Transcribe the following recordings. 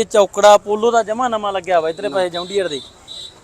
ਇਹ ਚੌਕੜਾ ਪੋਲੋ ਦਾ ਜਮਾ ਨਵਾਂ ਲੱਗਿਆ ਵਾ ਇਧਰੇ ਪਏ ਜੌਂਡੀਅਰ ਦੇ।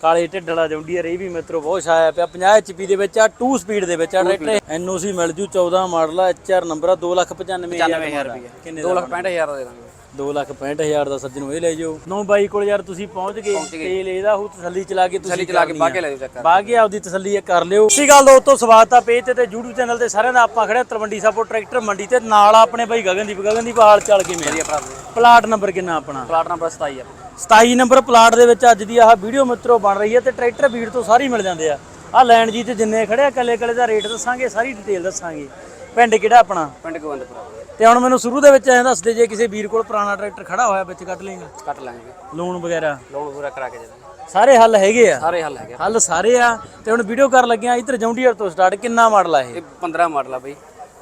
ਕਾਲੇ ਢਿੱਡ ਵਾਲਾ ਜੌਂਡੀਅਰ ਇਹ ਵੀ ਮਿੱਤਰੋ ਬਹੁਤ ਛਾਇਆ ਪਿਆ। 50 ਐਚਪੀ ਦੇ ਵਿੱਚ ਆ 2 ਸਪੀਡ ਦੇ ਵਿੱਚ ਆ ਟਰੈਕਟਰ। ਐਨਓਸੀ ਮਿਲ ਜੂ 14 ਮਾਡਲ ਆ ਐਚਆਰ ਨੰਬਰ ਆ 295000 ਰੁਪਏ ਕਿੰਨੇ 2 ਲੱਖ 65000 ਦਾ ਦੇ ਦਾਂਗੇ। 265000 ਦਾ ਸੱਜਣ ਨੂੰ ਇਹ ਲੈ ਜਾਓ। ਨੋ ਬਾਈ ਕੋਲ ਯਾਰ ਤੁਸੀਂ ਪਹੁੰਚ ਗਏ। ਤੇਲ ਇਹਦਾ ਉਹ ਤਸੱਲੀ ਚਲਾ ਕੇ ਤੁਸੀਂ ਚਲਾ ਕੇ ਆ। ਬਾਗੇ ਲੈ ਜਾਓ ਚੱਕਰ। ਬਾਗੇ ਆਪਦੀ ਤਸੱਲੀ ਕਰ ਲਿਓ। ਸਹੀ ਗੱਲ ਦੋਸਤੋ ਸਵਾਗਤ ਆ ਪੇਜ ਤੇ ਤੇ YouTube ਚੈਨਲ ਤੇ ਸਾਰਿਆਂ ਦਾ। ਆਪਾਂ ਖੜਿਆ ਤਲਵੰਡੀ ਸਾਬੋ ਟਰੈਕਟਰ ਮੰਡੀ ਤੇ। ਨਾਲ ਆ ਆਪਣੇ ਬਾਈ ਗਗਨਦੀਪ। ਗਗਨਦੀਪ ਹਾਲ ਚਾਲ ਕਿਵੇਂ ਭਰਾ ਪਲਾਟ ਨੰਬਰ ਕਿੰਨਾ ਆਪਣਾ? ਪਲਾਟ ਨੰਬਰ 27 ਆ। 27 ਨੰਬਰ ਪਲਾਟ ਦੇ ਵਿੱਚ ਅੱਜ ਦੀ ਆਹ ਵੀਡੀਓ ਮਿੱਤਰੋ ਬਣ ਰਹੀ ਹੈ ਤੇ ਟਰੈਕਟਰ ਵੀਡ ਤੋਂ ਸਾਰੀ ਮਿਲ ਜਾਂਦੇ ਆ। ਆ ਲੈਂਡ ਜੀ ਤੇ ਜਿੰਨੇ ਖੜੇ ਆ ਕੱਲੇ ਕੱਲੇ ਦਾ ਰੇਟ ਦੱਸਾਂਗੇ ਸਾਰੀ ਡਿਟੇਲ ਦੱਸਾਂਗੇ। ਪਿੰਡ ਕਿਹੜਾ ਆਪਣਾ? ਪਿੰਡ ਗੋਬਿੰਦਪੁਰਾ। ਤੇ ਹੁਣ ਮੈਨੂੰ ਸ਼ੁਰੂ ਦੇ ਵਿੱਚ ਐਂ ਦੱਸ ਦੇ ਜੇ ਕਿਸੇ ਵੀਰ ਕੋਲ ਪੁਰਾਣਾ ਟਰੈਕਟਰ ਖੜਾ ਹੋਇਆ ਵਿੱਚ ਕੱਢ ਲੇਗਾ ਕੱਟ ਲਾਂਗੇ। ਲੋਨ ਵਗੈਰਾ? ਲੋਨ ਪੂਰਾ ਕਰਾ ਕੇ ਦੇ ਦਾਂਗੇ। ਸਾਰੇ ਹੱਲ ਹੈਗੇ ਆ? ਸਾਰੇ ਹੱਲ ਹੈਗੇ ਹੱਲ ਸਾਰੇ ਆ। ਤੇ ਹੁਣ ਵੀਡੀਓ ਕਰਨ ਲੱਗਿਆ ਇਧਰ ਜੌਂਡੀਅਰ ਤੋਂ ਸਟਾਰਟ ਕਿੰਨਾ ਮਾਡਲ ਆ ਇਹ? ਇਹ 15 ਮਾਡਲ ਆ ਬਈ।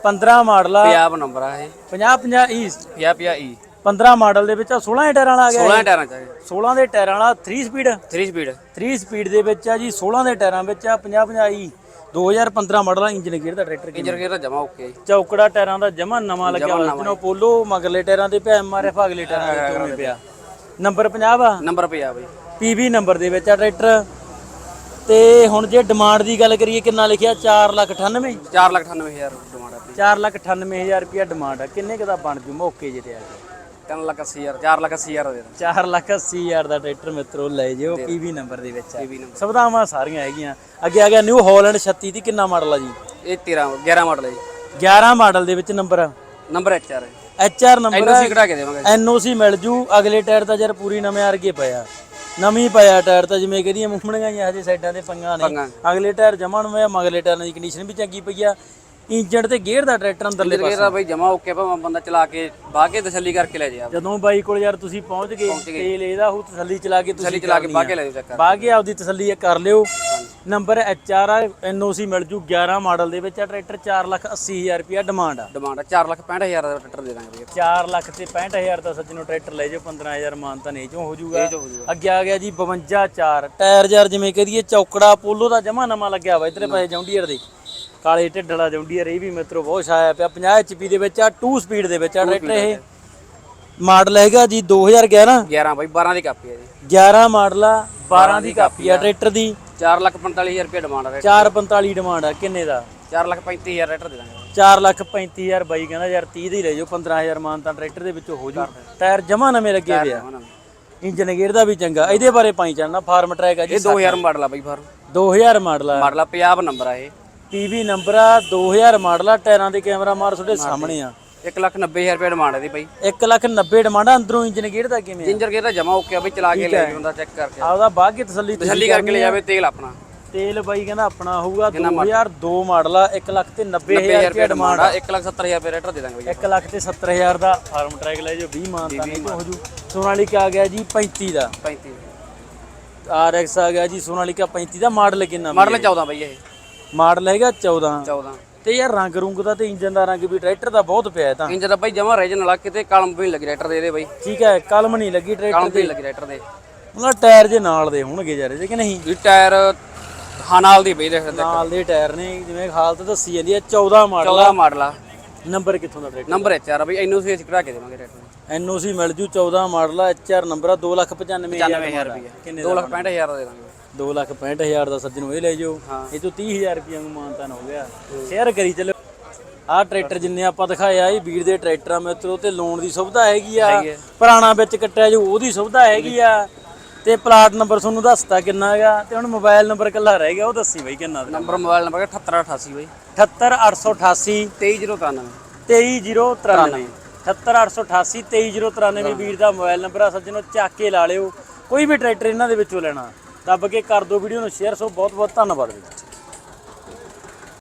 15 ਮਾਡਲ ਆ। ਪੰਜਾਬ ਨੰਬਰ ਆ ਇਹ। 50 50 ਈ। 50 50 ਈ। 15 ਮਾਡਲ ਦੇ ਵਿੱਚ ਆ 16 ਟਾਇਰਾਂ ਵਾਲਾ ਆ ਗਿਆ 16 ਟਾਇਰਾਂ ਚ ਆ 16 ਦੇ ਟਾਇਰਾਂ ਵਾਲਾ 3 ਸਪੀਡ 3 ਸਪੀਡ 3 ਸਪੀਡ ਦੇ ਵਿੱਚ ਆ ਜੀ 16 ਦੇ ਟਾਇਰਾਂ ਵਿੱਚ ਆ 50 50 ਈ 2015 ਮਾਡਲ ਆ ਇੰਜਨ ਗੇਅਰ ਦਾ ਟਰੈਕਟਰ ਗੇਅਰ ਦਾ ਜਮਾ ਓਕੇ ਚੌਕੜਾ ਟਾਇਰਾਂ ਦਾ ਜਮਾ ਨਵਾਂ ਲੱਗਿਆ ਹੋਇਆ ਜਿਹਨੂੰ ਪੋਲੋ ਮਗਲੇ ਟਾਇਰਾਂ ਤੇ ਪਿਆ ਐਮਆਰਐਫ ਅਗਲੇ ਟਾਇਰਾਂ ਦੇ ਉੱਤੇ ਪਿਆ ਨੰਬਰ 50 ਆ ਨੰਬਰ ਪਿਆ ਬਈ ਪੀਵੀ ਨੰਬਰ ਦੇ ਵਿੱਚ ਆ ਟਰੈਕਟਰ ਤੇ ਹੁਣ ਜੇ ਡਿਮਾਂਡ ਦੀ ਗੱਲ ਕਰੀਏ ਕਿੰਨਾ ਲਿਖਿਆ 498000 4 ਲੱਖ 98000 ਡਿਮਾਂਡ ਆਪਣੀ 498000 ਰੁਪਿਆ ਡਿਮਾਂਡ ਆ ਕਿੰਨੇ ਕੁ ਦਾ ਬਣ ਜੂ ਮੌਕੇ ਜੇ ਤੇ ਆ ਕੇ 3 ਲੱਖ 80000 4 ਲੱਖ 80000 ਦੇ ਦਾਂਗੇ 480000 ਦਾ ਟਰੈਕਟਰ ਮਿੱਤਰੋ ਲੈ ਜਿਓ ਪੀਵੀ ਨੰਬਰ ਦੇ ਵਿੱਚ ਨੰਬਰ। ਸੁਵਿਧਾਵਾਂ ਸਾਰੀਆਂ ਹੈਗੀਆਂ। ਅੱਗੇ ਆ ਗਿਆ ਨਿਊ ਹਾਲੈਂਡ 36 ਦੀ ਕਿੰਨਾ ਮਾਡਲ ਆ ਜੀ? ਇਹ 13 11 ਮਾਡਲ ਹੈ ਜੀ। 11 ਮਾਡਲ ਦੇ ਵਿੱਚ number number H R HR number ਅਸੀਂ ਕਢਾ ਕੇ ਦੇਵਾਂਗੇ। ਐਨਓਸੀ ਮਿਲ ਜੂ। ਅਗਲੇ ਟਾਇਰ ਤਾਂ ਯਾਰ ਪੂਰੀ ਨਵੇਂ ਅਰਗੇ ਪਿਆ ਨਵੀਂ ਪਿਆ ਟਾਇਰ ਤਾਂ ਜਿਵੇਂ ਕਹਦੀਆਂ ਮੁੰਮਣੀਆਂ ਹੀ ਹਜੇ ਸਾਈਡਾਂ ਤੇ ਪੰਗਾ ਨੇ। ਪੰਗਾ। ਅਗਲੇ ਟਾਇਰ ਜਮਾ ਨਵੇਂ ਆ ਮਗਲੇ ਟਾਇਰਾਂ ਦੀ ਕੰਡੀਸ਼ਨ ਵੀ ਚੰਗੀ ਪਈ ਆ। ਇੰਜਣ ਤੇ ਗੇਅਰ ਦਾ ਟਰੈਕਟਰ ਅੰਦਰਲੇ ਗੇਅਰ ਦਾ ਬਈ ਜਮਾ ਓਕੇ ਭਾਵੇਂ ਬੰਦਾ ਚਲਾ ਕੇ ਬਾਹ ਕੇ ਤਸੱਲੀ ਕਰਕੇ ਲੈ ਜਾ ਜਦੋਂ ਬਾਈ ਕੋਲ ਯਾਰ ਤੁਸੀਂ ਪਹੁੰਚ ਗਏ ਤੇਲ ਇਹਦਾ ਉਹ ਤਸੱਲੀ ਚਲਾ ਕੇ ਤੁਸੀਂ ਚਲਾ ਕੇ ਬਾਹ ਕੇ ਲੈ ਜਾਓ ਚੱਕਰ। ਬਾਹ ਕੇ ਆਪਦੀ ਤਸੱਲੀ ਇਹ ਕਰ ਲਿਓ। ਨੰਬਰ ਆ ਐਨਓਸੀ ਮਿਲ ਜੂ 11 ਮਾਡਲ ਦੇ ਵਿੱਚ ਆ ਟਰੈਕਟਰ 480000 ਰੁਪਿਆ ਡਿਮਾਂਡ ਆ। ਡਿਮਾਂਡ 4 ਲੱਖ 65000 ਦਾ ਟਰੈਕਟਰ ਦੇ ਦਾਂਗੇ ਬਈ। 4 ਲੱਖ ਤੇ 65000 ਦਾ ਸੱਜਣੋ ਟਰੈਕਟਰ ਲੈ ਜਾਓ 15000 ਮਾਨ ਤਾਂ ਨਹੀਂ ਚੋਂ ਹੋ ਜਾਊਗਾ ਜੋ ਹੋ ਜਾਊਗਾ। ਅੱਗੇ ਆ ਗਿਆ ਜੀ 52 4 ਟਾਇਰ ਯਾਰ ਜਿਵੇਂ ਕਹਦੀਏ ਚੌਕੜਾ ਪੋਲੋ ਦਾ ਜਮਾ ਨਵਾਂ ਲੱਗਿਆ ਵਾ ਇਧਰੇ ਪਏ ਜੌਂਡੀਅਰ ਦੇ। ਕਾਲੇ ਢਿੱਡ ਵਾਲਾ ਜੌਂਡੀਅਰ ਇਹ ਵੀ ਮਿੱਤਰੋ ਬਹੁਤ ਛਾਇਆ ਪਿਆ। 50 ਐਚਪੀ ਦੇ ਵਿੱਚ ਆ 2 ਸਪੀਡ ਦੇ ਵਿੱਚ ਆ ਟਰੈਕਟਰ ਇਹ। ਮਾਡਲ ਹੈਗਾ ਜੀ 2011 11 ਬਈ 12 ਦੀ ਕਾਪੀ ਹੈ ਜੀ। 11 ਮਾਡਲ ਆ 12 ਦੀ ਕਾਪੀ ਆ ਟਰੈਕਟਰ ਦੀ। 4 ਲੱਖ 45000 ਰੁਪਏ ਡਿਮਾਂਡ ਹੈ 445 ਡਿਮਾਂਡ ਆ ਕਿੰਨੇ ਦਾ? 4 ਲੱਖ 35000 ਟਰੈਕਟਰ ਦੇ ਦਾਂਗੇ। 4 ਲੱਖ 35000 ਬਾਈ ਕਹਿੰਦਾ ਯਾਰ 30 ਦੇ ਲੈ ਜਾਓ 15000 ਮਾਨ ਤਾਂ ਟਰੈਕਟਰ ਦੇ ਵਿੱਚੋਂ ਹੋ ਜੂ ਟਾਇਰ ਜਮਾ ਨਵੇਂ ਲੱਗੇ ਹੋਏ ਆ। ਇੰਜਨ ਗੇਅਰ ਦਾ ਵੀ ਚੰਗਾ। ਇਹਦੇ ਬਾਰੇ ਪਾਈ ਚੱਲਣਾ ਫਾਰਮ ਟਰੈਕ ਆ ਜੀ ਇਹ 2000 ਮਾਡਲ ਆ ਬਈ ਫਾਰ 2000 ਮਾਡਲ ਆ। ਮਾਡਲ ਆ ਪੰਜਾਬ ਨੰਬਰ ਆ ਇਹ। ਪੀਵੀ ਨੰਬਰ ਆ 2000 ਮਾਡਲ ਆ ਟਾਇਰਾਂ ਦੇ ਕੈਮਰਾ ਮਾਰ ਤੁਹਾਡੇ ਸਾਹਮਣੇ ਆ। 1 ਲੱਖ 90000 ਰੁਪਏ ਡਿਮਾਂਡ ਹੈ ਦੀ ਬਈ। 1 ਲੱਖ 90 ਡਿਮਾਂਡ ਆ, ਅੰਦਰੋਂ ਇੰਜਨ ਗੇਅਰ ਦਾ ਕਿਵੇਂ ਆ? ਗੇਅਰ ਦਾ ਜਮਾ ਓਕੇ ਆ ਬਈ ਚਲਾ ਕੇ ਲੈ ਜਾਂਦਾ ਚੈੱਕ ਕਰਕੇ। ਆਪਦਾ ਬਾਅਦ ਕੀ ਤਸੱਲੀ ਤੁਸੀਂ ਤਸੱਲੀ ਕਰਕੇ ਲੈ ਜਾਵੇ ਤੇਲ ਆਪਣਾ। ਤੇਲ ਬਾਈ ਕਹਿੰਦਾ ਆਪਣਾ ਹੋਊਗਾ 2002 ਮਾਡਲ ਆ 1 ਲੱਖ ਤੇ 90000 1000 ਰੁਪਏ ਡਿਮਾਂਡ ਆ 1 ਲੱਖ 70000 ਰੁਪਏ ਟਰੈਕਟਰ ਦੇ ਦਾਂਗੇ ਬਈ 1 ਲੱਖ ਤੇ 70000 ਦਾ ਫਾਰਮ ਟਰੈਕ ਲੈ ਜਾਓ 20 ਮਾਨ ਤਾਂ ਨਹੀਂ ਹੋ ਜੂ ਸੋਨਾਲੀਕਾ ਆ ਗਿਆ ਜੀ 35 ਦਾ। 35 RX ਆ ਗਿਆ ਜੀ ਸੋਨਾਲੀਕਾ 35 ਦਾ ਮਾਡਲ ਕਿੰਨਾ ਮਾਡਲ 14 ਬਈ ਇਹ। ਮਾਡਲ ਹੈਗਾ 14 14 ਤੇ ਯਾਰ ਰੰਗ ਰੁੰਗ ਦਾ ਤੇ ਇੰਜਨ ਦਾ ਰੰਗ ਵੀ ਟਰੈਕਟਰ ਦਾ ਬਹੁਤ ਪਿਆ ਹੈ ਤਾਂ। ਇੰਜਰ ਦਾ ਬਈ ਜਮਾ ਰੀਜਨਲ ਆ ਕਿਤੇ ਕਲਮ ਵੀ ਲੱਗੀ ਟਰੈਕਟਰ ਦੇ ਇਹਦੇ ਬਈ ਠੀਕ ਹੈ ਕਲਮ ਨਹੀਂ ਲੱਗੀ ਟਰੈਕਟਰ ਕਲਮ ਵੀ ਲੱਗੀ ਟਰੈਕਟਰ ਦੇ। ਮਤਲਬ ਟਾਇਰ ਜੇ ਨਾਲ ਦੇ ਹੋਣਗੇ ਯਾਰ ਇਹਦੇ ਕਿ ਨਹੀਂ? ਵੀ ਟਾਇਰ ਹਾਂ ਨਾਲ ਦੀ ਬਈ ਦੇਖ ਨਾਲ ਦੇ ਟਾਇਰ ਨੇ ਜਿਵੇਂ ਹਾਲਤ ਦੱਸੀ ਜਾਂਦੀ ਹੈ 14 ਮਾਡਲ 14 ਮਾਡਲ ਆ। ਨੰਬਰ ਕਿੱਥੋਂ ਦਾ ਟਰੈਕਟਰ? ਨੰਬਰ ਐਚ ਆਰ ਬਈ ਇਹਨੂੰ ਅਸੀਂ ਕਢਾ ਕੇ ਦੇਵਾਂਗੇ ਟਰੈਕਟਰ ਐਨਓਸੀ ਮਿਲ ਜੂ 14 ਮਾਡਲ ਆ ਐਚਆਰ ਨੰਬਰ ਆ 295000 95000 ਰੁਪਏ ਕਿੰਨੇ 2 ਲੱਖ 65000 ਦਾ ਦੇ ਦਾਂਗੇ 265000 ਦਾ ਸੱਜਣ ਇਹ ਲੈ ਜਾਓ। ਇਹ ਤੋਂ 30000 ਰੁਪਏ ਨੂੰ ਮਾਨਤਾਨ ਹੋ ਗਿਆ। ਸ਼ੇਅਰ ਕਰੀ ਚੱਲੋ। ਆਹ ਟਰੈਕਟਰ ਜਿੰਨੇ ਆਪਾਂ ਦਿਖਾਇਆ ਇਹ ਵੀਰ ਦੇ ਟਰੈਕਟਰਾਂ ਮਿੱਤਰੋ ਤੇ ਲੋਨ ਦੀ ਸੁਵਿਧਾ ਹੈਗੀ ਆ। ਪੁਰਾਣਾ ਵਿੱਚ ਕੱਟਿਆ ਜੋ ਉਹਦੀ ਸੁਵਿਧਾ ਹੈਗੀ ਆ। ਤੇ ਪਲਾਟ ਨੰਬਰ ਤੁਹਾਨੂੰ ਦੱਸਤਾ ਕਿੰਨਾ ਹੈਗਾ ਤੇ ਹੁਣ ਮੋਬਾਈਲ ਨੰਬਰ ਕੱਲਾ ਰਹਿ ਗਿਆ ਉਹ ਦੱਸੀ ਬਈ ਕਿੰਨਾ ਨੰਬਰ ਮੋਬਾਈਲ ਨੰਬਰ 78888 ਬਈ। 78888 23093 23093 78888 23093 ਵੀਰ ਦਾ ਮੋਬਾਈਲ ਨੰਬਰ ਆ ਸੱਜਣੋ ਚੱਕ ਕੇ ਲਾ ਲਿਓ। ਕੋਈ ਵੀ ਟਰੈਕਟਰ ਇਹਨਾਂ ਦੇ ਵਿੱਚੋਂ ਲੈਣਾ। ਦੱਬ ਕੇ ਕਰ ਦਿਓ ਵੀਡੀਓ ਨੂੰ ਸ਼ੇਅਰ ਸੋ ਬਹੁਤ ਬਹੁਤ ਧੰਨਵਾਦ ਵੀਰ।